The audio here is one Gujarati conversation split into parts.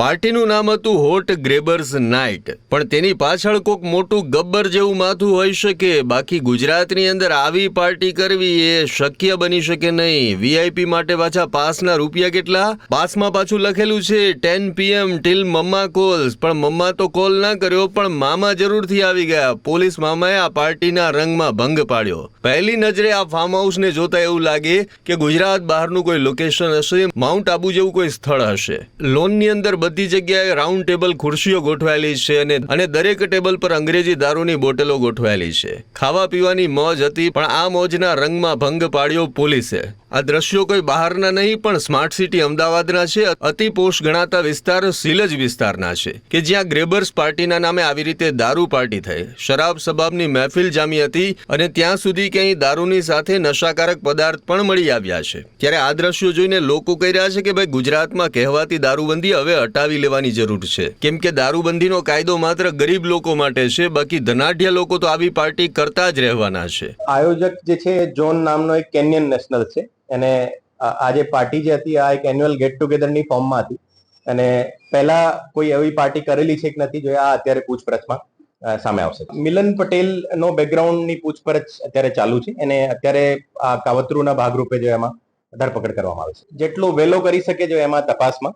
પાર્ટીનું નામ હતું હોટ ગ્રેબર્સ નાઇટ. પણ તેની પાછળ કોક મોટું ગબ્બર જેવું માથું હોઈ શકે. બાકી ગુજરાતની અંદર આવી પાર્ટી કરવી એ શક્ય બની શકે નહીં. વીઆઈપી માટે પાછા પાસના રૂપિયા કેટલા? પાસમાં પાછું લખેલું છે, ten PM till mamma calls. પણ મમ્મા તો કોલ ના કર્યો, પણ મામા જરૂરથી આવી ગયા. પોલીસ મામાએ આ પાર્ટીના રંગમાં ભંગ પાડ્યો. પહેલી નજરે આ ફાર્મ હાઉસને જોતા એવું લાગે કે ગુજરાત બહારનું કોઈ લોકેશન હશે માઉન્ટ આબુ જેવું કોઈ સ્થળ હશે. લોનની અંદર બધી જગ્યાએ રાઉન્ડ ટેબલ ખુરશીઓ ગોઠવાયેલી છે અને અને દરેક ટેબલ પર અંગ્રેજી દારૂની બોટલો ગોઠવાયેલી છે. ખાવા પીવાની મોજ હતી, પણ આ મોજના રંગમાં ભંગ પાડ્યો પોલીસે. આ દ્રશ્યો કોઈ બહારના નહીં, પણ સ્માર્ટ સિટી અમદાવાદના છે. અતિ પોષ ગણાતા વિસ્તાર સિલજ વિસ્તારના છે. કે જ્યાં ગ્રેબર્સ પાર્ટીના નામે આવી રીતે દારૂ પાર્ટી થઈ. શરાબ સબાબની મહેફિલ જામી હતી અને ત્યાં સુધી કે અહીં દારૂની સાથે નશાકારક પદાર્થ પણ મળી આવ્યા છે. ત્યારે આ દ્રશ્યો જોઈને લોકો કહી રહ્યા છે કે ભાઈ, ગુજરાતમાં કહેવાતી દારૂબંધી હવે હટાવી લેવાની જરૂર છે. કેમ કે દારૂબંધીનો કાયદો માત્ર ગરીબ લોકો માટે છે, બાકી ધનાઢ્ય લોકો તો આવી પાર્ટી કરતા જ રહેવાના છે. આયોજક જે છે જોન નામનો એક કેન્યન નેશનલ છે. અને આ જે પાર્ટી જે હતી, આ એક એન્યુઅલ ગેટ ટુગેધરની ફોર્મમાં હતી. અને પહેલા કોઈ એવી પાર્ટી કરેલી છે કે નથી, જો આ અત્યારે પૂછપરછમાં સામે આવશે. મિલન પટેલ નો બેકગ્રાઉન્ડની પૂછપરછ અત્યારે ચાલુ છે. અને અત્યારે આ કાવતરુના ભાગરૂપે જો એમાં ધરપકડ કરવામાં આવે છે. જેટલો વહેલો કરી શકે જો એમાં તપાસમાં.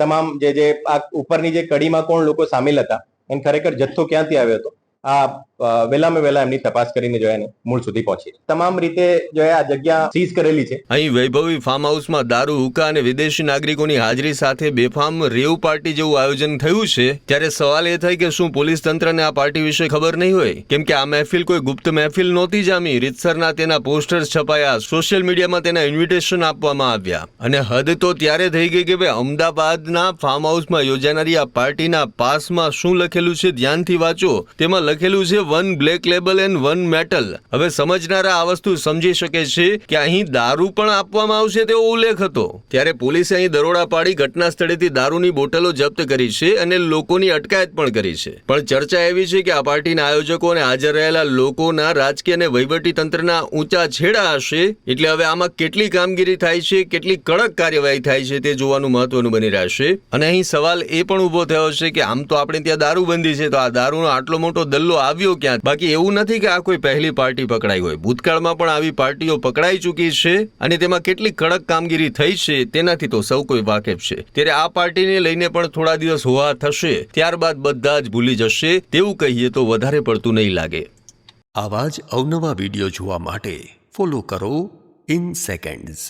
તમામ જે જે આ ઉપરની જે કડીમાં કોણ લોકો સામેલ હતા, એને ખરેખર જથ્થો ક્યાંથી આવ્યો હતો? આ વહેલામાં વહેલા એમની તપાસ કરીને જો મૂળ સુધી પહોંચી તમામ રીતે જો આ જગ્યા સીઝ કરેલી છે. અહીં વૈભવી ફાર્મ હાઉસમાં દારૂ હુકા અને વિદેશી નાગરિકોની હાજરી સાથે બેફામ રેવ પાર્ટી જેવું આયોજન થયું છે, ત્યારે સવાલ એ થાય કે શું પોલીસ તંત્રને આ પાર્ટી વિશે ખબર નહીં હોય? કેમ કે આ મહેફિલ કોઈ ગુપ્ત મહેફિલ નહોતી જામી, રીતસરના તેના પોસ્ટર્સ છપાયા, સોશિયલ મીડિયામાં તેના ઇન્વિટેશન આપવામાં આવ્યા. અને હદ તો ત્યારે થઈ ગઈ કે ભાઈ અમદાવાદના ફાર્મ હાઉસમાં યોજાનારી આ પાર્ટીના પાસમાં શું લખેલું છે ધ્યાનથી વાંચો. તેમાં લખેલું છે one black label and one metal હવે સમજનારા આ વસ્તુ સમજી શકે છે કે અહીં દારૂ પણ આપવામાં આવશે તેવો ઉલ્લેખ હતો. ત્યારે પોલીસે અહીં દરોડા પાડી ઘટના સ્થળેથી દારૂની બોટલો જપ્ત કરી છે અને લોકોની અટકાયત પણ કરી છે. પણ ચર્ચા એવી છે કે આ પાર્ટીના આયોજકો અને હાજર રહેલા લોકોના રાજકીય અને વહીવટી તંત્રના ઊંચા છેડા હશે, એટલે હવે આમાં કેટલી કામગીરી થાય છે, કેટલી કડક કાર્યવાહી થાય છે તે જોવાનું મહત્વનું બની રહેશે. અને અહીં સવાલ એ પણ ઊભો થયો છે કે આમ તો આપણે ત્યાં દારૂબંધી છે, તો આ દારૂનો આટલો મોટો દલ્લો આવ્યો ક્યાં? બાકી એવું નથી કે આ કોઈ પહેલી પાર્ટી પકડાઈ હોય. ભૂતકાળમાં પણ આવી પાર્ટીઓ પકડાઈ ચૂકી છે અને તેમાં કેટલી કડક કામગીરી થઈ છે તેનાથી તો સૌ કોઈ વાકેફ છે. ત્યારે આ પાર્ટીને લઈને પણ થોડા દિવસ હોવા થશે, ત્યારબાદ બધા જ ભૂલી જશે, તેવું કહીએ તો વધારે પડતું નહીં લાગે. આવા જ અવનવા વીડિયો જોવા માટે ફોલો કરો ઇન સેકન્ડ્સ